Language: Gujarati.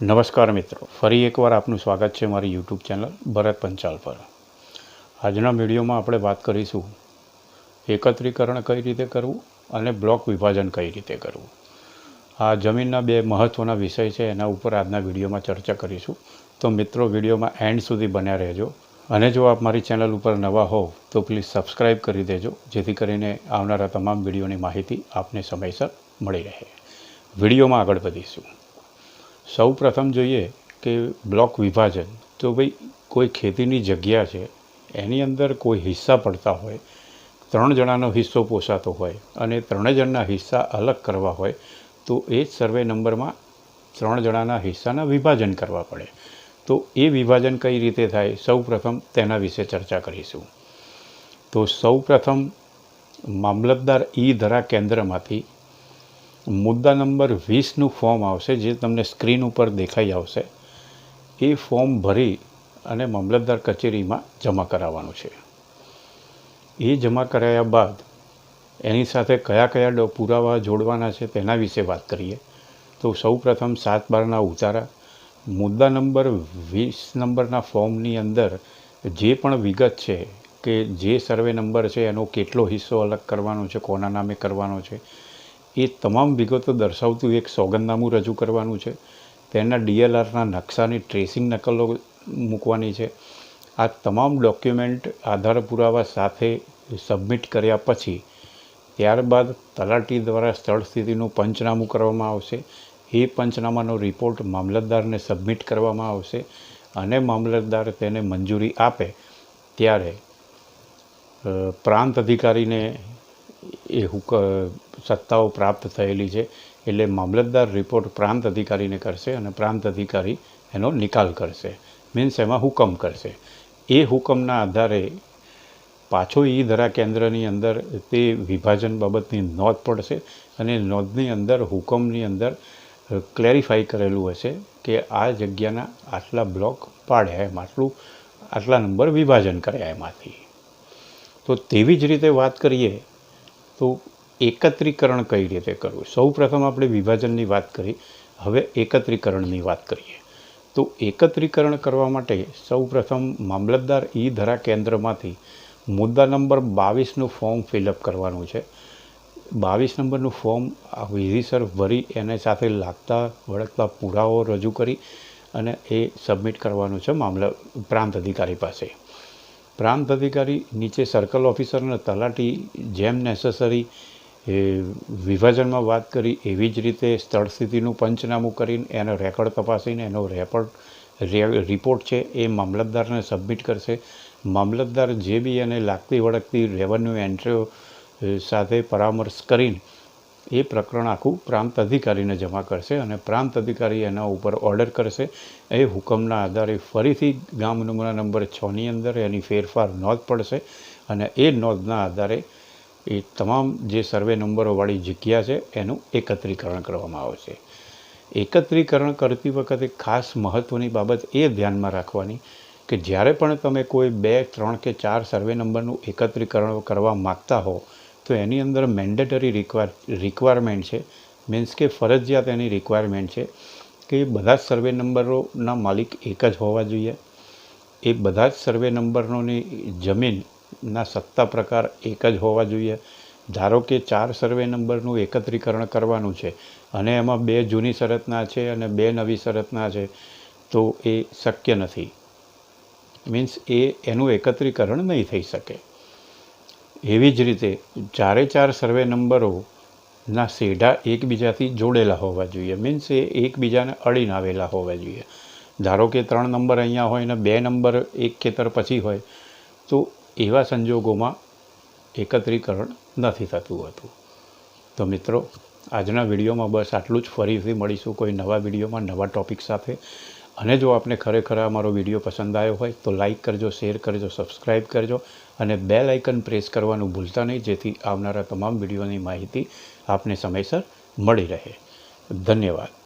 નમસ્કાર મિત્રો. ફરી એકવાર આપનું સ્વાગત છે મારી યુટ્યુબ ચેનલ ભરત પંચાલ પર. આજના વિડીયોમાં આપણે વાત કરીશું એકત્રીકરણ કઈ રીતે કરવું અને બ્લોક વિભાજન કઈ રીતે કરવું. આ જમીનના બે મહત્ત્વના વિષય છે, એના ઉપર આજના વિડીયોમાં ચર્ચા કરીશું. તો મિત્રો, વિડીયોમાં એન્ડ સુધી બન્યા રહેજો. અને જો આપ મારી ચેનલ ઉપર નવા હોવ, તો પ્લીઝ સબસ્ક્રાઈબ કરી દેજો, જેથી કરીને આવનારા તમામ વિડીયોની માહિતી આપને સમયસર મળી રહે. વિડીયોમાં આગળ વધીશું. સૌ પ્રથમ જોઈએ કે બ્લોક વિભાજન તો ભાઈ કોઈ ખેતીની જગ્યા છે, એની અંદર કોઈ હિસ્સા પડતા હોય, ત્રણ જણાનો હિસ્સો પોસાતો હોય અને ત્રણે જણના હિસ્સા અલગ કરવા હોય, તો એ જ સર્વે નંબરમાં ત્રણ જણાના હિસ્સાના વિભાજન કરવા પડે. તો એ વિભાજન કઈ રીતે થાય? સૌ પ્રથમ તેના વિશે ચર્ચા કરીશું. તો સૌ પ્રથમ મામલતદાર ઈ ધરા કેન્દ્રમાંથી મુદ્દા નંબર વીસનું ફોર્મ આવશે, જે તમને સ્ક્રીન ઉપર દેખાઈ આવશે. એ ફોર્મ ભરી અને મામલતદાર કચેરીમાં જમા કરાવવાનું છે. એ જમા કરાયા બાદ એની સાથે કયા કયા પુરાવા જોડવાના છે તેના વિશે વાત કરીએ. તો સૌ પ્રથમ સાત બારના ઉતારા. મુદ્દા નંબર વીસ નંબરના ફોર્મની અંદર જે પણ વિગત છે કે જે સર્વે નંબર છે એનો કેટલો હિસ્સો અલગ કરવાનો છે, કોના નામે કરવાનો છે એ તમામ વિગતો દર્શાવતું એક સોગંદનામું રજૂ કરવાનું છે. તેના ડીએલઆરના નકશાની ટ્રેસિંગ નકલો મૂકવાની છે. આ તમામ ડોક્યુમેન્ટ આધાર પુરાવા સાથે સબમિટ કર્યા પછી ત્યારબાદ તલાટી દ્વારા સ્થળ સ્થિતિનું પંચનામું કરવામાં આવશે. એ પંચનામાનો રિપોર્ટ મામલતદારને સબમિટ કરવામાં આવશે અને મામલતદાર તેને મંજૂરી આપે ત્યારે પ્રાંત અધિકારીને એ હુક સત્તાઓ પ્રાપ્ત થયેલી છે, એટલે મામલતદાર રિપોર્ટ પ્રાંત અધિકારીને કરશે અને પ્રાંત અધિકારી એનો નિકાલ કરશે. મીન્સ એમાં હુકમ કરશે. એ હુકમના આધારે પાછો ઈ ધરા કેન્દ્રની અંદર તે વિભાજન બાબતની નોંધ પડશે અને નોંધની અંદર, હુકમની અંદર ક્લેરિફાઈ કરેલું હશે કે આ જગ્યાના આટલા બ્લોક પાડ્યા એમ, આટલું, આટલા નંબર વિભાજન કર્યા એમાંથી. તો તેવી જ રીતે વાત કરીએ તો એકત્રીકરણ કઈ રીતે કરવું? સૌ પ્રથમ આપણે વિભાજનની વાત કરી. હવે એકત્રીકરણની વાત કરીએ. તો એકત્રીકરણ કરવા માટે સૌ પ્રથમ મામલતદાર ઈ ધરા કેન્દ્રમાંથી મુદ્દા નંબર બાવીસનું ફોર્મ ફિલઅપ કરવાનું છે. બાવીસ નંબરનું ફોર્મ વિધિસર ભરી એને સાથે લાગતા વળગતા પુરાવો રજૂ કરી અને એ સબમિટ કરવાનું છે મામલા પ્રાંત અધિકારી પાસે. પ્રાંત અધિકારી નીચે સર્કલ ઓફિસર અને તલાટી જેમ નેસેસરી એ વિભાજનમાં વાત કરી, એવી જ રીતે સ્થળ સ્થિતિનું પંચનામું કરીને એનો રેકોર્ડ તપાસીને એનો રેપોર્ટ રિપોર્ટ છે, એ મામલતદારને સબમિટ કરશે. મામલતદાર જે બી એને લાગતી વળગતી રેવન્યુ એન્ટ્રીઓ સાથે પરામર્શ કરીને એ પ્રકરણ આખું પ્રાંત અધિકારીને જમા કરશે અને પ્રાંત અધિકારી એના ઉપર ઓર્ડર કરશે. એ હુકમના આધારે ફરીથી ગામ નમૂના નંબર છની અંદર એની ફેરફાર નોંધ પડશે અને એ નોંધના આધારે એ તમામ જે સર્વે નંબરોવાળી જગ્યા છે એનું એકત્રીકરણ કરવામાં આવશે. એકત્રીકરણ કરતી વખતે ખાસ મહત્ત્વની બાબત એ ધ્યાનમાં રાખવાની કે જ્યારે પણ તમે કોઈ બે, ત્રણ કે ચાર સર્વે નંબરનું એકત્રીકરણ કરવા માગતા હો તો એની અંદર મેન્ડેટરી રિક્વાયર રિક્વાયરમેન્ટ છે. મીન્સ કે ફરજિયાત એની રિક્વાયરમેન્ટ છે કે બધા જ સર્વે નંબરોના માલિક એક જ હોવા જોઈએ. એ બધા જ સર્વે નંબરોની જમીનના સત્તા પ્રકાર એક જ હોવા જોઈએ. ધારો કે ચાર સર્વે નંબરનું એકત્રીકરણ કરવાનું છે અને એમાં બે જૂની શરતના છે અને બે નવી શરતના છે, તો એ શક્ય નથી. મીન્સ એ, એનું એકત્રીકરણ નહીં થઈ શકે. એવી જ રીતે ચારે ચાર સર્વે નંબરોના સેઢા એકબીજાથી જોડેલા હોવા જોઈએ. મીન્સ એ એકબીજાને અડીને આવેલા હોવા જોઈએ. ધારો કે ત્રણ નંબર અહીંયા હોય ને બે નંબર એક ખેતર પછી હોય, તો એવા સંજોગોમાં એકત્રીકરણ નથી થતું હતું. તો મિત્રો, આજના વિડીયોમાં બસ આટલું જ. ફરીથી મળીશું કોઈ નવા વિડીયોમાં, નવા ટૉપિક સાથે. અને જો આપને ખરેખર આ મારો વીડિયો પસંદ આવ્યો હોય, તો લાઇક કરજો શેર કરજો સબસ્ક્રાઈબ કરજો અને બેલ આઇકન પ્રેસ કરવાનું ભૂલતા નહીં, જેથી આવનારા તમામ વિડીયોની માહિતી આપને સમયસર મળી રહે. ધન્યવાદ.